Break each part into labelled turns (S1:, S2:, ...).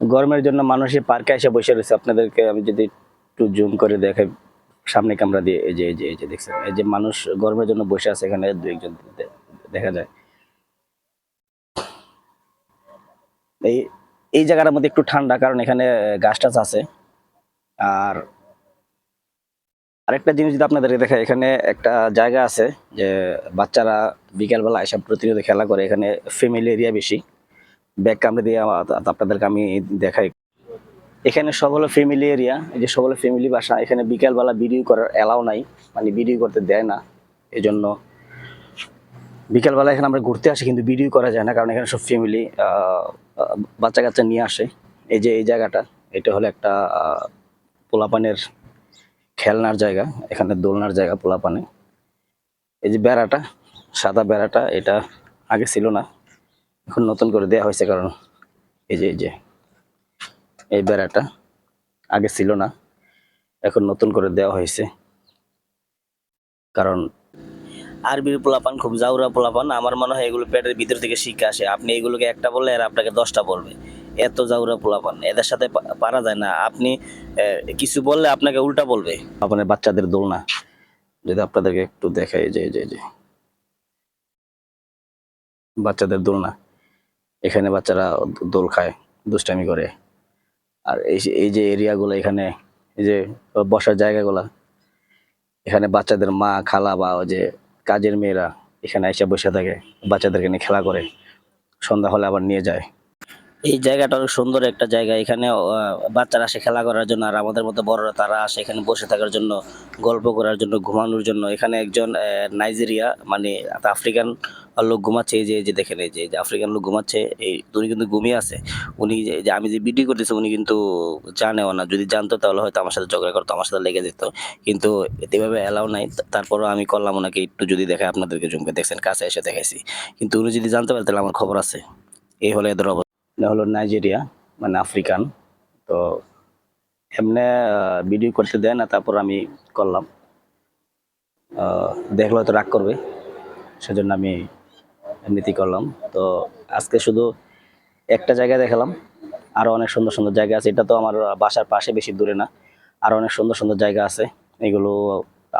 S1: গরমের জন্য মানুষই পার্কে এসে বসে রয়েছে। আপনাদেরকে আমি যদি একটু জুম করে দেখাই, সামনে ক্যামেরা দিয়ে, এই যে এই যে এই যে দেখছেন, এই যে মানুষ গরমের জন্য বসে আছে এখানে দু একজন দেখা যায়। এই এই জায়গাটার মধ্যে একটু ঠান্ডা, কারণ এখানে গাছ টাছ আছে। আর আরেকটা জিনিস যদি আপনাদেরকে দেখায় এখানে একটা জায়গা আছে যে বাচ্চারা বিকেলবেলা এসব প্রতিনিয়ত খেলা করে। এখানে ফ্যামিলি এরিয়া বেশি। ব্যাগ কামড়ে দিয়ে আপনাদেরকে আমি দেখাই। এখানে সব হলো ফ্যামিলি এরিয়া এই যে সব হলো ফ্যামিলি বাসা, এখানে বিকেলবেলা ভিডিও করার অ্যালাউ নাই মানে ভিডিও করতে দেয় না এই জন্য বিকেলবেলা এখানে আমরা ঘুরতে আসি, কিন্তু ভিডিও করা যায় না, কারণ এখানে সব ফ্যামিলি বাচ্চা কাচ্চা নিয়ে আসে। এই যে এই জায়গাটা, এটা হলো একটা পোলাপানের খেলনার জায়গা, এখানে দোলনার জায়গা পোলাপানে। এই যে বেড়াটা, সাদা বেড়াটা, এটা আগে ছিল না। এখন নতুন করে দেয়া হয়েছে কারণ এই যে এই যে, এই বেড়াটা আগে ছিল না, এখন নতুন করে দেওয়া হয়েছে। কারণ আরবির পোলাপান খুব জাউরা পোলাপান, আমার মনে হয় এগুলো পেটের ভিতর থেকে শিখে আসে। আপনি এগুলোকে একটা বললে আর আপনাকে দশটা বলবে। এত জাউরা পোলাপান, এদের সাথে পারা যায় না। আপনি কিছু বললে আপনাকে উল্টা বলবে। আপনার বাচ্চাদের দোলনা, যদি আপনাদেরকে একটু দেখাই যে যে। বাচ্চাদের দোলনা। এখানে বাচ্চারা দোল খায়, দুষ্টামি করে। আর এই এই যে এরিয়াগুলো এখানে, এই যে বসার জায়গাগুলা, এখানে বাচ্চাদের মা, খালা বা ওই যে কাজের মেয়েরা এখানে এসে বসে থাকে, বাচ্চাদেরকে নিয়ে খেলা করে, সন্ধ্যা হলে আবার নিয়ে যায়। এই জায়গাটা অনেক সুন্দর একটা জায়গা। এখানে বাচ্চারা আসে খেলা করার জন্য, আর আমাদের মতো বড়রা তারা আসে এখানে বসে থাকার জন্য, গল্প করার জন্য, ঘুমানোর জন্য। এখানে একজন নাইজেরিয়া মানে আফ্রিকান লোক ঘুমাচ্ছে, এই যে এই যে যে আফ্রিকান লোক ঘুমাচ্ছে, এই উনি কিন্তু ঘুমিয়ে আছে। উনি যে আমি যে ভিডিও করতেছি, উনি কিন্তু জানেও না। যদি জানতো তাহলে হয়তো আমার সাথে ঝগড়া করতো, আমার সাথে লেগে যেত। কিন্তু এভাবে অ্যালাউ নাই। তারপরও আমি করলাম ওনাকে একটু যদি দেখে আপনাদেরকে জমকে দেখছেন, কাছে এসে দেখাইছি। কিন্তু উনি যদি জানতে পারে, তাহলে আমার খবর আছে। এই হলো এদের অবস্থা। হলো নাইজেরিয়া মানে আফ্রিকান। তো এমনি ভিডিও করতে দেয় না, তারপর আমি করলাম। দেখলে হয়তো রাগ করবে। সেজন্য আমি এমনিতেই করলাম। তো আজকে শুধু একটা জায়গায় দেখালাম। আরও অনেক সুন্দর সুন্দর জায়গা আছে। এটা তো আমার বাসার পাশে বেশি দূরে না। আরও অনেক সুন্দর সুন্দর জায়গা আছে। এগুলো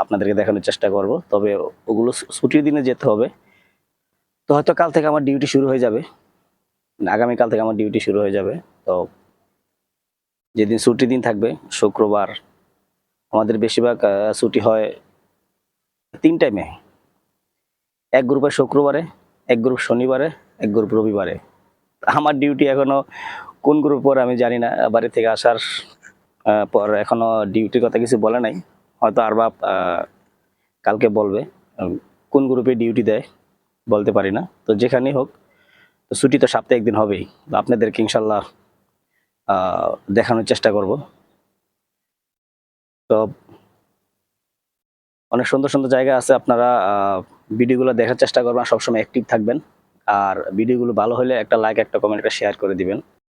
S1: আপনাদেরকে দেখানোর চেষ্টা করব। তবে ওগুলো ছুটির দিনে যেতে হবে। তো হয়তো কাল থেকে আমার ডিউটি শুরু হয়ে যাবে। আগামীকাল থেকে আমার ডিউটি শুরু হয়ে যাবে। তো যেদিন ছুটির দিন থাকবে, শুক্রবার, আমাদের বেশিরভাগ ছুটি হয় তিন টাইমে এক গ্রুপে শুক্রবারে এক গ্রুপ শনিবারে, এক গ্রুপ রবিবারে। আমার ডিউটি এখনও কোন গ্রুপ পর আমি জানি না, বাড়ি থেকে আসার পর এখনও ডিউটির কথা কিছু বলে নাই। হয়তো আর বাপ কালকে বলবে কোন গ্রুপে ডিউটি দেয়, বলতে পারি না। তো যেখানেই হোক, তো ছুটি তো সপ্তাহে একদিন হবেই। আপনাদেরকে ইনশাল্লাহ দেখানোর চেষ্টা করব। তো অনেক সুন্দর সুন্দর জায়গা আছে আপনারা ভিডিওগুলো দেখার চেষ্টা করবেন, সবসময় অ্যাক্টিভ থাকবেন। আর ভিডিওগুলো ভালো হলে একটা লাইক একটা কমেন্ট একটা শেয়ার করে দিবেন।